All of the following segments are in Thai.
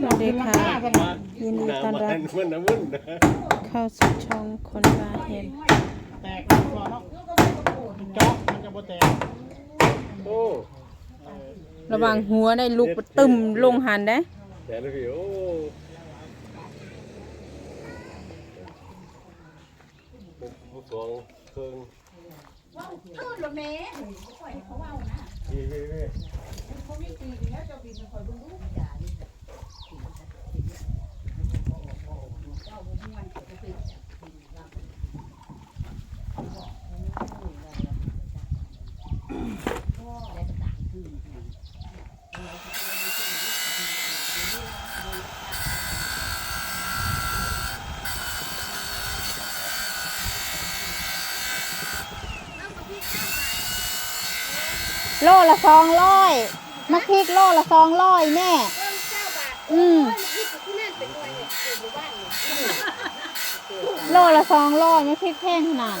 สวัสดีค่ะยินดีต้อนรับเข้าสู่ช่องคนบาเห็นแตกแล้วพอเนาะเจาะมันจะบ่แตกโอ้ระวังหัวได้ลุกตึมลงหันได้แต่ละพี่โอ้ผู้สองเครื่องพี่พี่พี่ โลละสองร้อยมะพริกโลละสองร้อยแม่ อืมโลละสองร้อยมะพริกแพงขนาด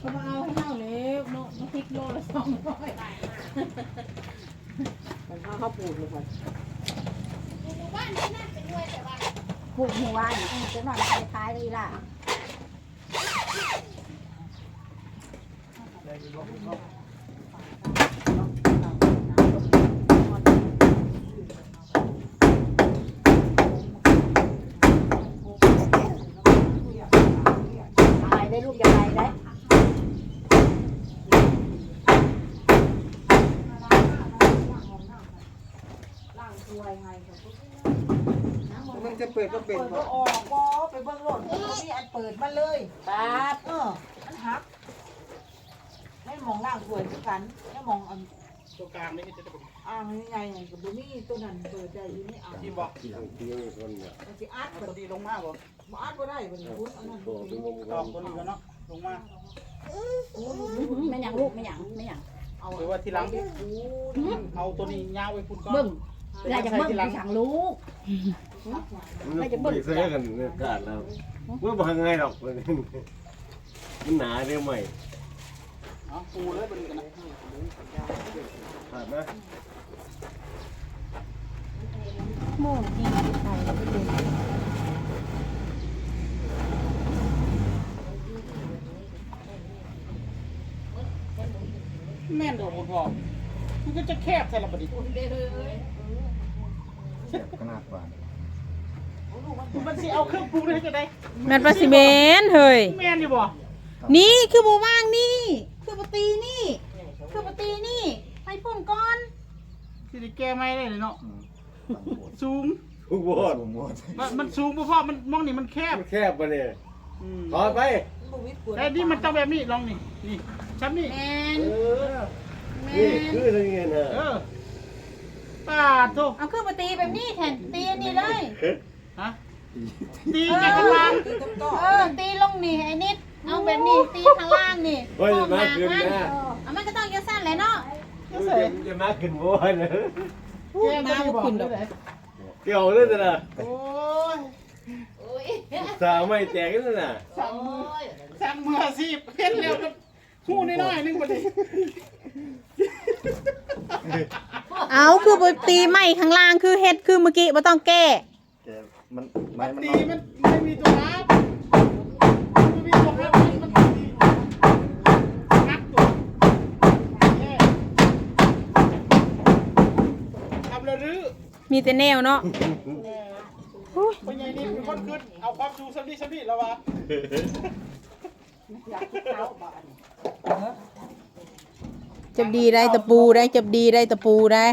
เขามาเอาให้เน่าเลยเนาะน้ำพริกโลละสองร้อย ปลูกหมู่บ้านนี่จะนอนไปขายเลยล่ะตายได้ลูกอย่าตายได้มัน จะเปิดก็เป็นเปิดก็ออกบอไปเบิ่งโลดมันมีอันเปิดมาเลยป๊าบเออมันหักไม่มองล่างสวยคือกันไม่มองอันตัวกลางนี่จะเป็นอ่างใหญ่ๆกับบุมี่ตัวนั้นเปิดได้อยู่นี่อ่างที่บอกที่ทางที่มีคนเนี่ยมันสิอัดตัแบวบดีลงมากบ่บ่อัดบ่ได้บ่นี่คุณอันนั้นตัวบ่เป็นดีงมตอกตัวนี้ก็เนาะลงมาไม่หยังลูกไม่หยังไม่หยังเอาหรือว่าทีหลังเอาตัวนี้ยาวไว้คุณก่อนเบิ่งเว ลาจะเบิ่งไปสั่งลูกมันจะเบิ่งเสื้อกันเนี่ยกาดแล้วเมื่อบอกไงหรอกมันมันหนาเรื่องใหม่เอาปูเลยบนกันนะขาดนะโม่ดีใส่ไปเลยแม่นเดี๋ยวผมบอกมันก็จะแคบใส่ละบัด นี้ขนาดกว่ามันสิเอาเครื่องปรุงได้จะได้แมนปลาซิเมนเฮ้ย แม่นอยู่บ่นี่คือบูว่างนี่ คือปตีนี่ คือปตีนี่ไปพ่นก่อน สิได้แก้ไม่ได้เลยเนาะสูง ทุกบอดสูงหมดมันมันสูงบ่พอมันมองนี่มันแคบมันแคบปะเนี่ยอืมถอดไปบ่วิดกวนแต่นี่มันต้องแบบนี้ลองนี่นี่ชับนี่แมนเออนี่คืออะไรเงี้ยนะเออ ปาดโตเอาคือปตีแบบนี้แทนตีอันนี้เลยฮะตีแค่ข้างล่างคือต้นต่อเออตีลงนี่ไอ้นิดเอาแบบนี้ตีข้างล่างนี่โอ้ยมาขึ้นมันนะเอามันก็ต้องยกสั้นแหละเนาะจะมาขึ้นบัวนะแก้ไม่ได้บอกเลยเกี่ยวเลยนะโอ้ยสาวไม่แจกกันนะสั่งมือสั่งมืออาชีพเห็นแล้วก็หูน้อยๆนึงพอดี เอาคือปตีไม่ข้างล่างคือเฮ็ดคือเมื่อกี้บ่ต้องแก้แกมันไม้มันตีนอนมันไม่มีตัวรับไม่มีตัวรับมันมันตีนับตัวแย่ทำแล้วรื้อมีแต่แนวเนาะเป็นไงนี่เป็นคนขึ้นเอาความจูสัมดีสัมดีแล้ววะ จับดีได้ตะปูได้จับดีได้ตะปูได้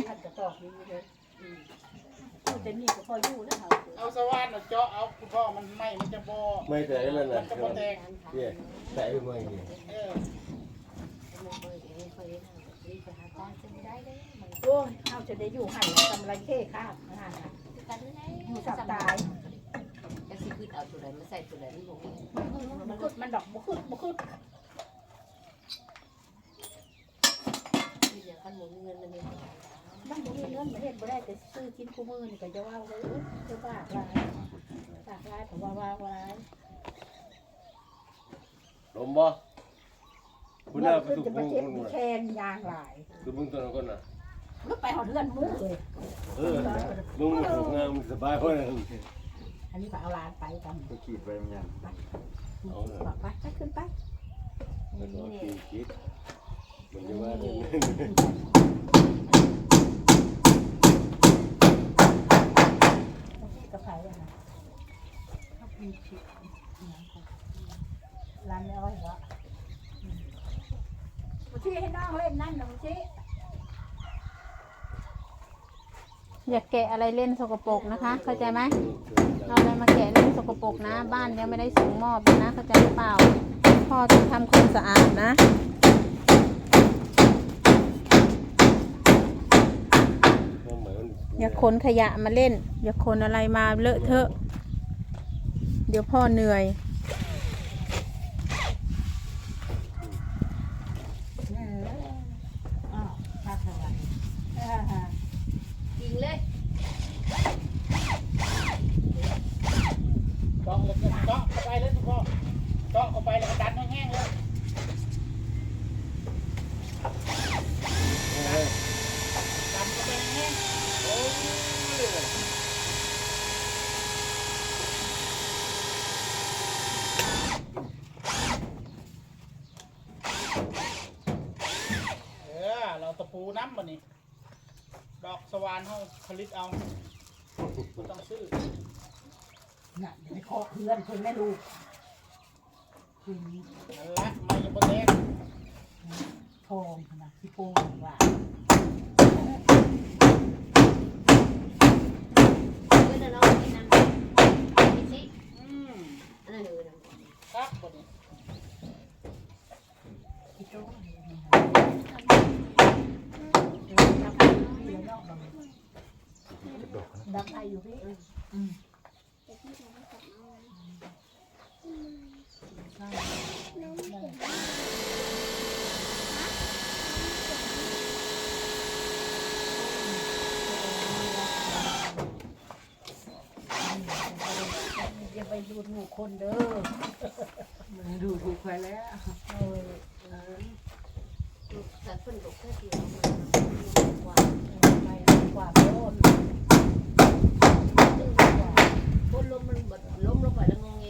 เอาสว่านเอาเจาะเอาคุณพ่อมันไม่มันจะบอไม่แจกกันนะมันจะบอแตกเนี่ยแจกไปเมื่อกี้เออโอ้ยเอาจะได้อยู่หันกำไรเข้ข้าวหันอยู่สับตายจะสิขึ้นเอาตัวไหนมาใส่ตัวไหนมันบอกมันขึ้นมันดอกบ่ขึ้นบ่ขึ้นที่เดี ยวขั้นหมุนเงินมันเองมันบ่มีเงินมาเฮ็ดบ่ได้แต่ซื้อกินคู่มือนี่ก็จะว่าเลยเอ้ยจะบากหลายบากหลายก็ว่าว่าว่าหลายลมบ่คุณน่ะขึ้นสุจะบุมางเจ็บคุณมีน่ะแขนยางหลายสุบุงตัวนั้นคนน่ะมันไปหอดเรือนหมุ้งเลยเออลุงถูกงามสบายคนนั้นอันนี้ก็เอาหลานไปกันก็ขีดไว้มันยังเอาเลยบอกไปไปขึ้นไป มันว่าปี ผมจะว่าเนี่ยกระไผ่อะนะเขามีชิร้านไม่อ้อยเหรอมาชี้ให้น้องเล่นนั่นนะมาชี้อย่าแกะอะไรเล่นสกปรกนะคะ เข้าใจไหมเอาอะไรมาแกะเล่นสกปรกนะ บ้านยังไม่ได้ส่งมอบเลยนะ เข้าใจหรือเปล่าพ่อต้องทำความสะอาดนะ ความหมายมัน อย่าขนขยะมาเล่น อย่าขนอะไรมาเลอะเทอะ เดี๋ยวพ่อเหนื่อยเอออ้าวมาเถอะเออกินเลยเจาะเลยเจาะเข้าไปเลยทุกคนเจาะเข้าไปแล้วก็ดันให้แห้งเลยดันเข้าไปให้แห้งโอ้ยเออเราตะปู น้ำบ่นี่ดอกสวานเฮาผลิตเอาบ่ต้องซื้อน่ะเดี๋ยวไปขอเพื่อนเพื่อนแม่ลูกคืนนี้นั่นแหละมันยังบ่แตกทองขนาดที่โป้งว่าเพื่อนน้องกินน้ำกินสิ อืม อันนั้นเลย ครับบ่นี่ ที่โต้งเดี๋ยวจับไปเดี๋ยวนอกบังดับไออยู่พี่อืมอย่าไปดูถู กคนเด้อดูถูกใครแล้วเออแต่เพิ่นบอกแค่เดียวว่าไปกว่าโดนคนล้มมันบดล้มลงไปแล้วงงเง